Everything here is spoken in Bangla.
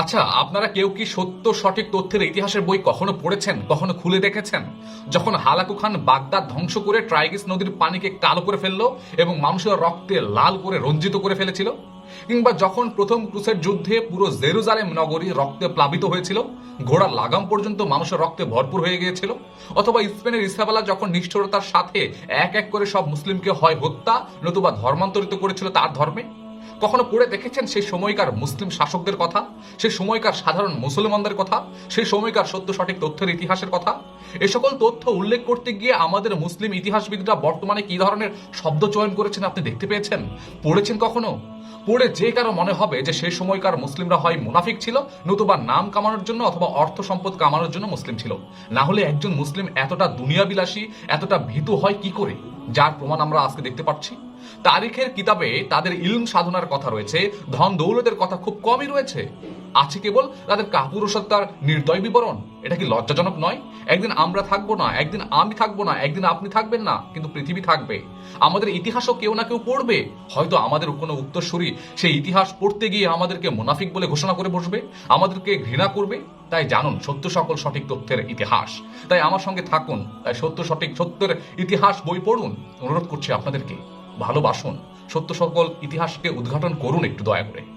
আচ্ছা আপনারা কেউ কি সত্য, সঠিক তথ্যের ইতিহাসের বই কখনো পড়েছেন, কখনো খুলে দেখেছেন? যখন হালাকু খান বাগদাদ ধ্বংস করে ট্রাইগিস নদীর পানিকে কালো করে ফেলল এবং মানুষের রক্তে লাল করে রঞ্জিত করে ফেলেছিল? কিংবা যখন প্রথম ক্রুসের যুদ্ধে পুরো জেরুজালেম নগরী রক্তে প্লাবিত হয়েছিল ঘোড়ার লাগাম পর্যন্ত মানুষের রক্তে ভরপুর হয়ে গিয়েছিল? অথবা স্পেনের ইসাবেলা যখন নিষ্ঠুরতার সাথে এক এক করে সব মুসলিমকে হয় হত্যা, নতুবা ধর্মান্তরিত করেছিল তার ধর্মে? কখনো পড়ে দেখেছেন সেই সময়কার মুসলিম শাসকদের কথা? সেই সময়কার সাধারণ মুসলমানদের কথা? সেই সময়কার সত্য, সঠিক তথ্যের ইতিহাসের কথা? এ সকল তথ্য উল্লেখ করতে গিয়ে আমাদের মুসলিম ইতিহাসবিদরা বর্তমানে কি ধরনের শব্দ চয়ন করেছেন আপনি দেখতে পেয়েছেন? পড়েছেন কখনো? পড়ে যে কারও মনে হবে যে সেই সময়কার মুসলিমরা হয় মুনাফিক ছিল, নতুবা নাম কামানোর জন্য অথবা অর্থ সম্পদ কামানোর জন্য মুসলিম ছিল। না হলে একজন মুসলিম এতটা দুনিয়াবিলাসী, এতটা ভীতু হয় কি করে? যার প্রমাণ আমরা আজকে দেখতে পাচ্ছি। তারিখের কিতাবে তাদের ইলম সাধনার কথা রয়েছে, ধন দৌলতের কথা খুব কমই রয়েছে। আছে কেবল তাদের কাপুর কাপুরুষতার নির্দয় বিবরণ। এটা কি লজ্জাজনক নয়? একদিন আমরা থাকব না, একদিন আমি থাকব না, একদিন আপনি থাকবেন না, কিন্তু পৃথিবী থাকবে। আমাদের ইতিহাসও কেউ না কেউ পড়বে। হয়তো আমাদের কোনো উত্তরসূরি সেই ইতিহাস পড়তে গিয়ে আমাদেরকে মুনাফিক বলে ঘোষণা করে বসবে, আমাদেরকে ঘৃণা করবে। তাই জানুন, সত্য সকল সঠিক তথ্যের ইতিহাস। তাই আমার সঙ্গে থাকুন, তাই সত্য সঠিক সত্যের ইতিহাস বই পড়ুন। অনুরোধ করছি আপনাদেরকে, ভালোবাসুন। সত্য সকল ইতিহাসকে উদ্ঘাটন করুন একটু দয়া করে।